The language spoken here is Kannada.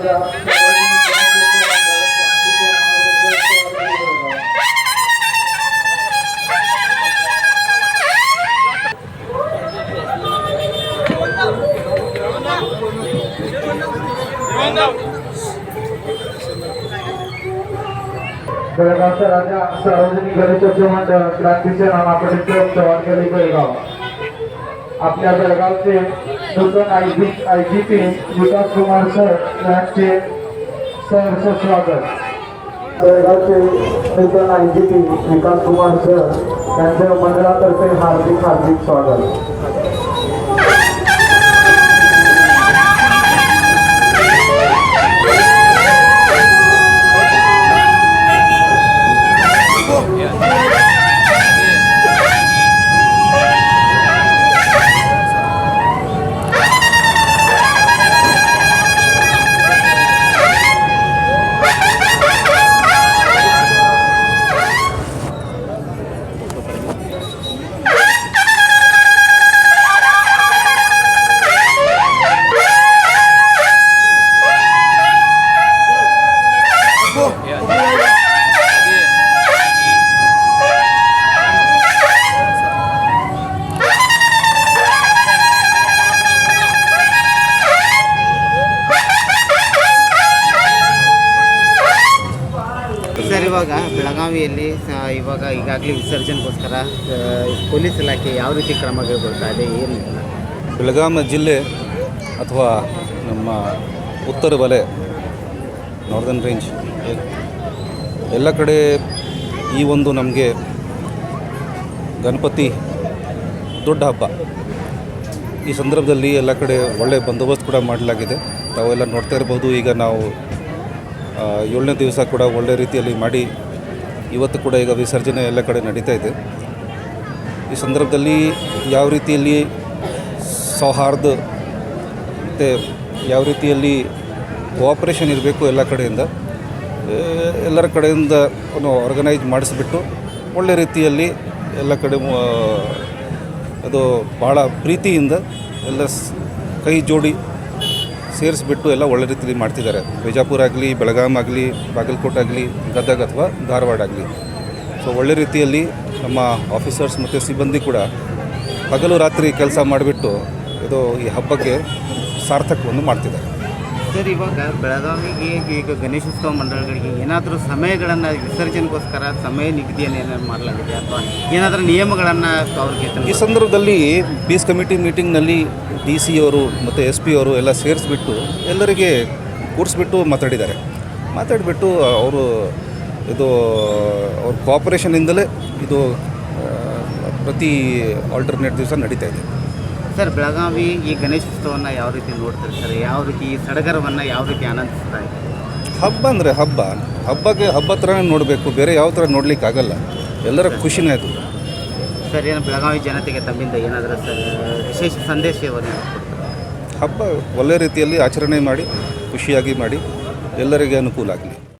ರಾಜ बेळगावचा राजा सार्वजनिक गणेशोत्सव मंडळ क्रांतीचे नाव आपण चव्हाणगेली बेळगाव आपल्या जळगावचे नूतन I G I G P Vikas Kumar sir यांचे सहर्ष स्वागत. जळगावचे नूतन I G P Vikas Kumar sir यांचे मंडळातर्फे हार्दिक हार्दिक स्वागत. ಇವಾಗ ಬೆಳಗಾವಿಯಲ್ಲಿ ಇವಾಗ ಈಗಾಗಲೇ ವಿಸರ್ಜನೆಗೋಸ್ಕರ ಪೊಲೀಸ್ ಇಲಾಖೆ ಯಾವ ರೀತಿ ಕ್ರಮ ಕೈಗೊಳ್ತಾ ಇದೆ, ಏನು ಬೆಳಗಾವಿ ಜಿಲ್ಲೆ ಅಥವಾ ನಮ್ಮ ಉತ್ತರ ವಲಯ ನಾರ್ದನ್ ರೇಂಜ್ ಎಲ್ಲ ಕಡೆ ಈ ಒಂದು ನಮಗೆ ಗಣಪತಿ ದೊಡ್ಡ ಹಬ್ಬ. ಈ ಸಂದರ್ಭದಲ್ಲಿ ಎಲ್ಲ ಕಡೆ ಒಳ್ಳೆಯ ಬಂದೋಬಸ್ತ್ ಕೂಡ ಮಾಡಲಾಗಿದೆ. ತಾವೆಲ್ಲ ನೋಡ್ತಾ ಇರ್ಬೋದು, ಈಗ ನಾವು ಏಳನೇ ದಿವಸ ಕೂಡ ಒಳ್ಳೆ ರೀತಿಯಲ್ಲಿ ಮಾಡಿ ಇವತ್ತು ಕೂಡ ಈಗ ವಿಸರ್ಜನೆ ಎಲ್ಲ ಕಡೆ ನಡೀತಾ ಇದೆ. ಈ ಸಂದರ್ಭದಲ್ಲಿ ಯಾವ ರೀತಿಯಲ್ಲಿ ಸೌಹಾರ್ದ ಮತ್ತು ಯಾವ ರೀತಿಯಲ್ಲಿ ಕೋಆಪ್ರೇಷನ್ ಇರಬೇಕು ಎಲ್ಲ ಕಡೆಯಿಂದ ಎಲ್ಲರ ಕಡೆಯಿಂದ ಆರ್ಗನೈಸ್ ಮಾಡಿಸ್ಬಿಟ್ಟು ಒಳ್ಳೆ ರೀತಿಯಲ್ಲಿ ಎಲ್ಲ ಕಡೆ ಅದು ಭಾಳ ಪ್ರೀತಿಯಿಂದ ಎಲ್ಲ ಕೈ ಜೋಡಿ ಸೇರಿಸ್ಬಿಟ್ಟು ಎಲ್ಲ ಒಳ್ಳೆ ರೀತಿಯಲ್ಲಿ ಮಾಡ್ತಿದ್ದಾರೆ. ಬಿಜಾಪುರ ಆಗಲಿ, ಬೆಳಗಾಂ ಆಗಲಿ, ಬಾಗಲಕೋಟೆ ಆಗಲಿ, ಗದಗ ಅಥವಾ ಧಾರವಾಡ ಆಗಲಿ. ಸೊ ಒಳ್ಳೆ ರೀತಿಯಲ್ಲಿ ನಮ್ಮ ಆಫೀಸರ್ಸ್ ಮತ್ತು ಸಿಬ್ಬಂದಿ ಕೂಡ ಹಗಲು ರಾತ್ರಿ ಕೆಲಸ ಮಾಡಿಬಿಟ್ಟು, ಇದು ಈ ಹಬ್ಬಕ್ಕೆ ಸಾರ್ಥಕವನ್ನು ಮಾಡ್ತಿದ್ದಾರೆ. ಸರ್, ಇವಾಗ ಬೆಳಗಾವಿಗೆ ಈಗ ಗಣೇಶೋತ್ಸವ ಮಂಡಳಗಳಿಗೆ ಏನಾದರೂ ಸಮಯಗಳನ್ನು ವಿಸರ್ಜನೆಗೋಸ್ಕರ ಸಮಯ ನಿಗದಿಯನ್ನು ಏನಾದ್ರು ಮಾಡಲಾಗಿದೆ ಅಥವಾ ಏನಾದರೂ ನಿಯಮಗಳನ್ನು ಅವ್ರಿಗೆ ಈ ಸಂದರ್ಭದಲ್ಲಿ ಪೀಸ್ ಕಮಿಟಿ ಮೀಟಿಂಗ್ನಲ್ಲಿ ಡಿ ಸಿ ಅವರು ಮತ್ತು ಎಸ್ ಪಿ ಅವರು ಎಲ್ಲ ಸೇರಿಸ್ಬಿಟ್ಟು ಎಲ್ಲರಿಗೆ ಕೂರಿಸ್ಬಿಟ್ಟು ಮಾತಾಡಿದ್ದಾರೆ. ಮಾತಾಡಿಬಿಟ್ಟು ಅವರು ಇದು, ಅವ್ರ ಕೋಆಪರೇಷನಿಂದಲೇ ಇದು ಪ್ರತಿ ಆಲ್ಟರ್ನೇಟ್ ದಿವಸ ನಡೀತಾ ಇದೆ. ಸರ್ ಬೆಳಗಾವಿ ಈ ಗಣೇಶೋತ್ಸವವನ್ನು ಯಾವ ರೀತಿ ನೋಡ್ತಾರೆ ಸರ್? ಯಾವ ರೀತಿ ಈ ಸಡಗರವನ್ನು ಯಾವ ರೀತಿ ಆನಂದಿಸ್ತಾ ಇದೆ? ಹಬ್ಬ ಅಂದರೆ ಹಬ್ಬ. ಹಬ್ಬಕ್ಕೆ ಹಬ್ಬ ಥರನೇ ನೋಡಬೇಕು. ಬೇರೆ ಯಾವ ಥರ ನೋಡ್ಲಿಕ್ಕೆ ಆಗಲ್ಲ. ಎಲ್ಲರ ಖುಷಿನೇ ಅದು. ಸರ್ ಏನು ಬೆಳಗಾವಿ ಜನತೆಗೆ ತಮ್ಮಿಂದ ಏನಾದರೂ ಸರ್ ವಿಶೇಷ ಸಂದೇಶವನ್ನು ಹಬ್ಬ ಒಳ್ಳೆ ರೀತಿಯಲ್ಲಿ ಆಚರಣೆ ಮಾಡಿ ಖುಷಿಯಾಗಿ ಮಾಡಿ ಎಲ್ಲರಿಗೆ ಅನುಕೂಲ ಆಗಲಿ.